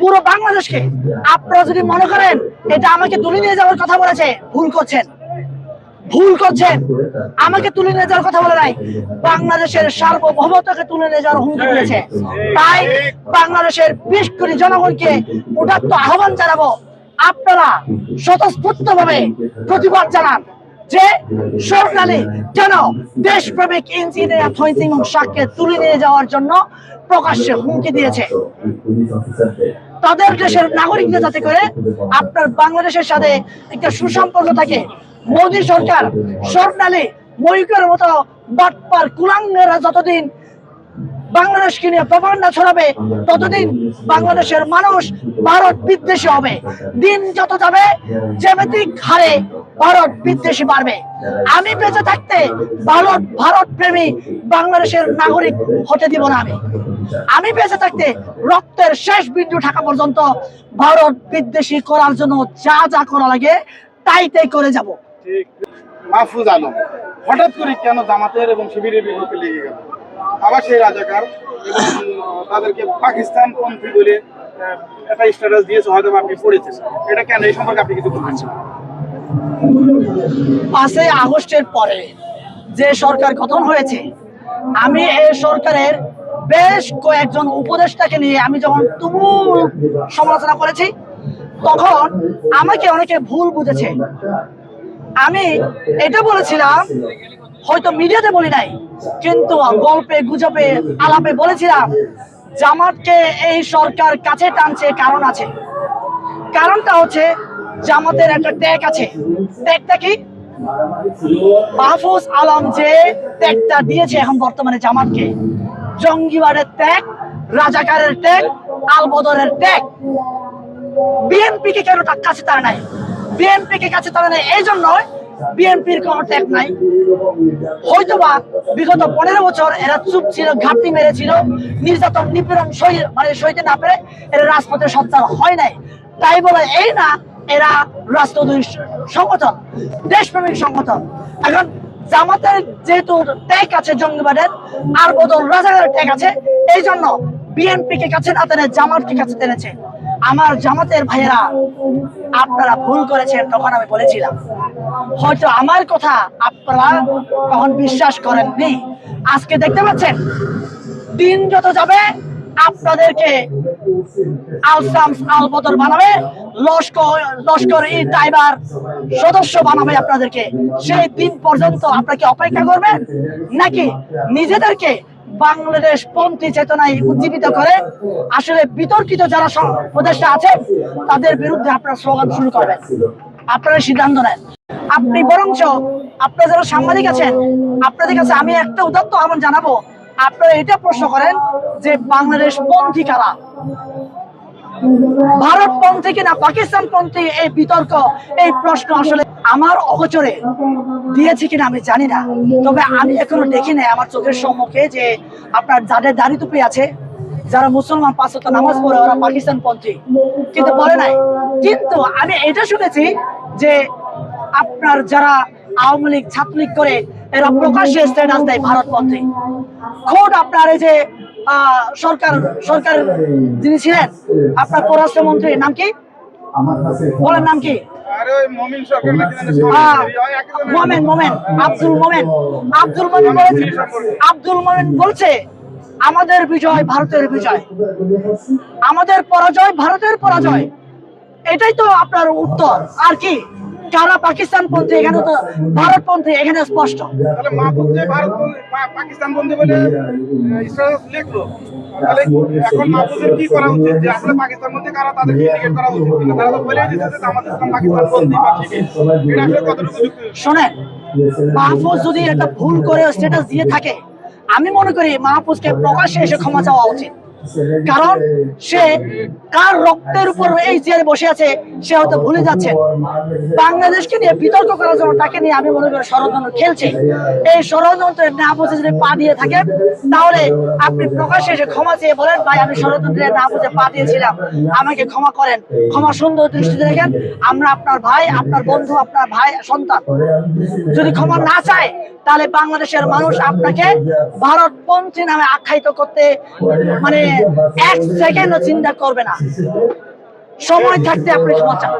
পুরো বাংলাদেশকে। আপনারা যদি মনে করেন, এটা আমাকে তুলে নিয়ে যাওয়ার কথা বলেছে, ভুল করছেন। ভুল করছেন। আমাকে তুলে নিয়ে যাওয়ার কথা বলে নাই। বাংলাদেশের সার্বভৌমত্বকে তুলে নিয়ে যাওয়ার হুমকি দিয়েছে। তাই বাংলাদেশের বিশ কোটি জনগণকে উদাত্ত আহ্বান জানাব। আপনারা স্বতঃস্ফূর্ত ভাবে প্রতিবাদ জানান। যে সরকারি কেন দেশপ্রেমিক ইঞ্জিনিয়ার থইসিং শাককে তুলে নিয়ে যাওয়ার জন্য প্রকাশ্যে হুমকি দিয়েছে। তাদের দেশের নাগরিকদের যাতে করে আপনার বাংলাদেশের সাথে একটা সুসম্পর্ক থাকে। মোদী সরকার স্বর্ণালী ময়ূকের মতো বাটপার কুলাঙ্গেরা যতদিন বাংলাদেশকে নিয়ে প্রপাগান্ডা ছড়াবে ততদিন বাংলাদেশের মানুষ ভারত বিদ্বেষী হবে। দিন যত যাবে, জ্যামিতিক হারে ভারত বিদ্বেষী বাড়বে। আমি বেঁচে থাকতে ভারত ভারত প্রেমী বাংলাদেশের নাগরিক হতে দিব না আমি। আমি বেঁচে থাকতে রক্তের শেষ বিন্দু থাকা পর্যন্ত ভারত বিদ্বেষী করার জন্য যা যা করা লাগে তাই তাই করে যাব। মাহফুজ আলম, হঠাৎ করে কেন জামাতের এবং শিবিরের বিপক্ষে লেগে গেল? আবার সেই রাজাকার তাদেরকে পাকিস্তান পন্থী বলে একটা স্ট্যাটাস দিয়েছে, হয়তো আপনি পড়েছেন। এটা কেন? এই সম্পর্কে আপনি কিছু বলছেন পাঁচই আগস্টের পরে যে সরকার গঠন হয়েছে, আমি এই সরকারের বেশ কয়েকজন উপদেষ্টাকে নিয়ে আমি যখন তুমুল সমালোচনা করেছি, তখন আমাকে অনেকে ভুল বুঝেছে। আমি এটা বলেছিলাম হয়তো মিডিয়াতে বলি নাই, কিন্তু গল্পে, গুজবে, আলাপে বলেছিলাম, জামাতকে এই সরকার কাছে টানছে কারণ আছে। কারণটা হচ্ছে জামাতের একটা ট্যাগ আছে। ট্যাগটা কি? মাহফুজ আলম যে ট্যাগটা দিয়েছে এখন বর্তমানে জামাতকে, জঙ্গিবাদের ট্যাগ রাজাকারের ট্যাগ আলবদরের ট্যাগ বিএনপি কে কেন তার কাছে তারা নাই? বিএনপি কে কাছে তারা নাই, এই জন্য বিএনপির কোনো ট্যাগ নাই। হয়তোবা বিগত পনেরো বছর এরা চুপ ছিল, ঘাপটি মেরেছিল, নির্যাতন, নিপীড়ন সই মানে সইতে না পেরে এরা রাজপথে সচ্চার হয় নাই। তাই বলে এই না, এরা রাষ্ট্রদ্রোহী সংগঠন, দেশপ্রেমিক সংগঠন। এখন জামাতের যেহেতু ট্যাগ আছে জঙ্গিবাদের, আর বদল রাজাকারের ট্যাগ আছে, এই জন্য বিএনপি কে কাছে না টেনে, জামাতকে কাছে টেনেছে। আমার জামাতের ভাইয়েরা, আপনারা ভুল করেছেন, তখন আমি বলেছিলাম। হয়তো আমার কথা আপনারা তখন বিশ্বাস করেননি। আজকে দেখতে পাচ্ছেন, দিন যত যাবে, আপনাদেরকে আলসামস আলবদর বানাবে, লস্কর ই টাইবার সদস্য বানাবে আপনাদেরকে। সেই দিন পর্যন্ত আপনাকে অপেক্ষা করবেন, নাকি নিজেদেরকে বাংলাদেশ পন্থী চেতনায় উজ্জীবিত করে আসলে বিতর্কিত যারা উপদেষ্টা আছেন, তাদের বিরুদ্ধে আপনারা স্লোগান শুরু করবেন। আপনারা সিদ্ধান্ত নেন। আপনি বরঞ্চ আপনারা যারা সাংবাদিক আছেন, আপনাদের কাছে আমি একটা উদাত্ত আহ্বান জানাব। আপনারা এটা প্রশ্ন করেন যে বাংলাদেশ পন্থী কারা? ভারত পন্থী কিনা, পাকিস্তান পন্থী? এই বিতর্ক, এই প্রশ্ন আসলে আমার অগোচরে দিয়েছে কিনা আমি জানি না। তবে আমি এখনও দেখি নাই আমার চোখের সম্মুখে যে আপনার যাদের দাড়ি টুপি আছে, যারা মুসলমান পাঁচ নামাজ পড়ে, ওরা পাকিস্তান পন্থী। কিন্তু বলে নাই। কিন্তু আমি এটা শুনেছি যে আপনার যারা আওয়ামী লীগ ছাত্রলীগ করে এরা প্রকাশ্যে স্ট্যাটাস দেয় ভারতপন্থী খোদ আপনার এই যে আহ, সরকার সরকার যিনি ছিলেন আপনার পররাষ্ট্রমন্ত্রী নাম কি? বলেন নাম কি? আরে ওই মমিন আব্দুল মোমেন। আব্দুল মোমেন বলেছে আব্দুল মোমেন বলছে আমাদের বিজয় ভারতের বিজয়। আমাদের পরাজয় ভারতের পরাজয়। এটাই তো আপনার উত্তর। আর কি? কারা পাকিস্তান পন্থী এখানে তো ভারত পন্থী এখানে স্পষ্ট। তাহলে মাহফুজ যে ভারত বন্ধু- পা- পাকিস্তান বন্ধু বলে লিখলো তাহলে এখন মাহফুজের কি করা উচিত? যে আসলে পাকিস্তান বন্ধু কারা তাদেরকে ইন্ডিকেট করা উচিত কিনা? তারা তো বলেই দিচ্ছে যে আমাদের ইসলাম পাকিস্তান বন্ধু বা এটা আসলে কতটুকু শোনেন মাহফুজ যদি একটা ভুল করে স্ট্যাটাস দিয়ে থাকে আমি মনে করি মাহফুজকে প্রকাশ্যে এসে ক্ষমা চাওয়া উচিত। কারণ সে কার রক্তের উপর এই চেয়ারে বসে আছে, সে হয়তো ভুলে যাচ্ছে। বাংলাদেশকে নিয়ে বিতর্ক করার জন্য তাকে নিয়ে আমি মনে করি ষড়যন্ত্র খেলছে। এই ষড়যন্ত্রের না বুঝে যদি পা দিয়ে থাকেন, তাহলে আপনি প্রকাশ্যে এসে ক্ষমা চেয়ে বলেন, ভাই, আমি ষড়যন্ত্রের না বুঝে পা দিয়েছিলাম। আমাকে ক্ষমা করেন। ক্ষমা সুন্দর দৃষ্টিতে দেখেন, আমরা আপনার ভাই, আপনার বন্ধু, আপনার ভাই, সন্তান। যদি ক্ষমা না চায়, তাহলে বাংলাদেশের মানুষ আপনাকে ভারতপন্থী নামে আখ্যায়িত করতে মানে এক সেকেন্ডও চিন্তা করবে না। সময় থাকতে আপনি সমাচার